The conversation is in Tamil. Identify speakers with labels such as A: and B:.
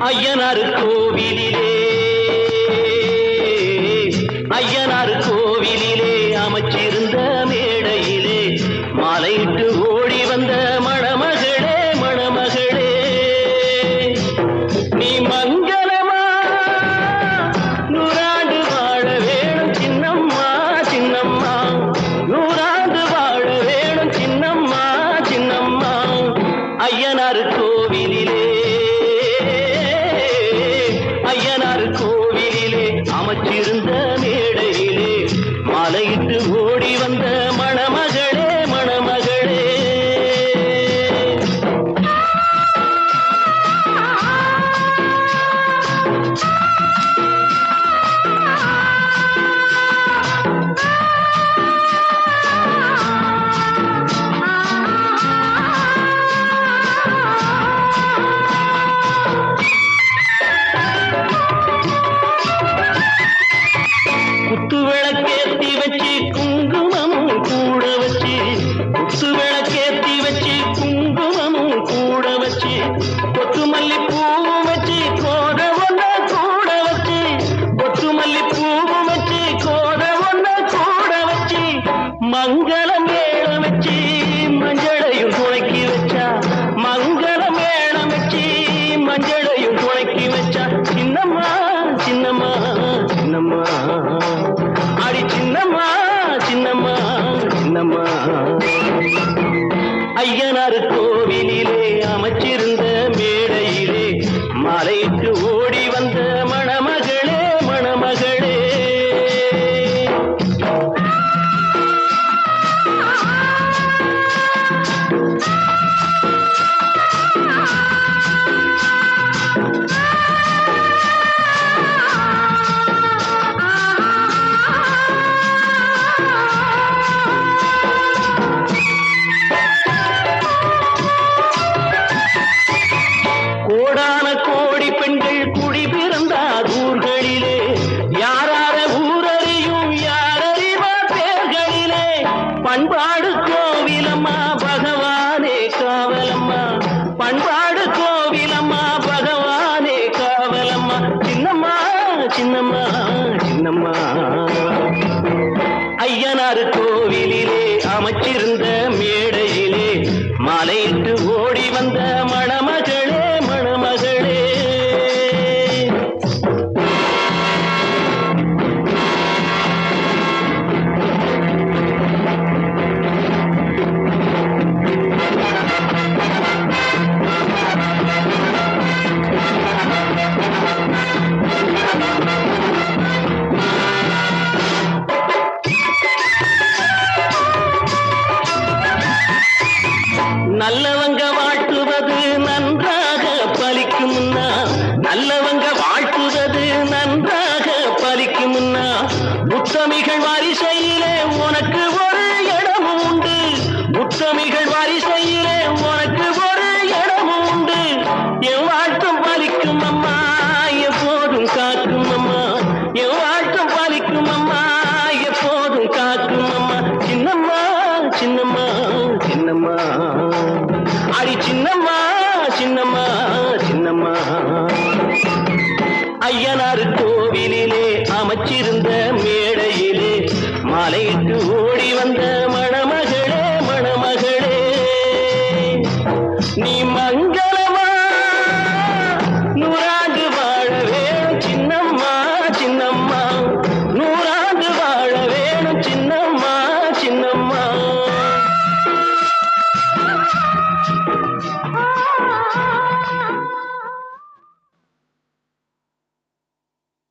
A: ஐயனார் கோவிலிலே. மேடையிலே மலையிட்டு ஓடி வந்த மங்கள மேளம் வச்சு மஞ்சளையும் துணைக்கி வச்சா. மங்கள மேளம் வச்சு மஞ்சளையும் துணைக்கி வச்சா. சின்னம்மா சின்னம்மா சின்னம்மா. பண்பாடு ஐயனா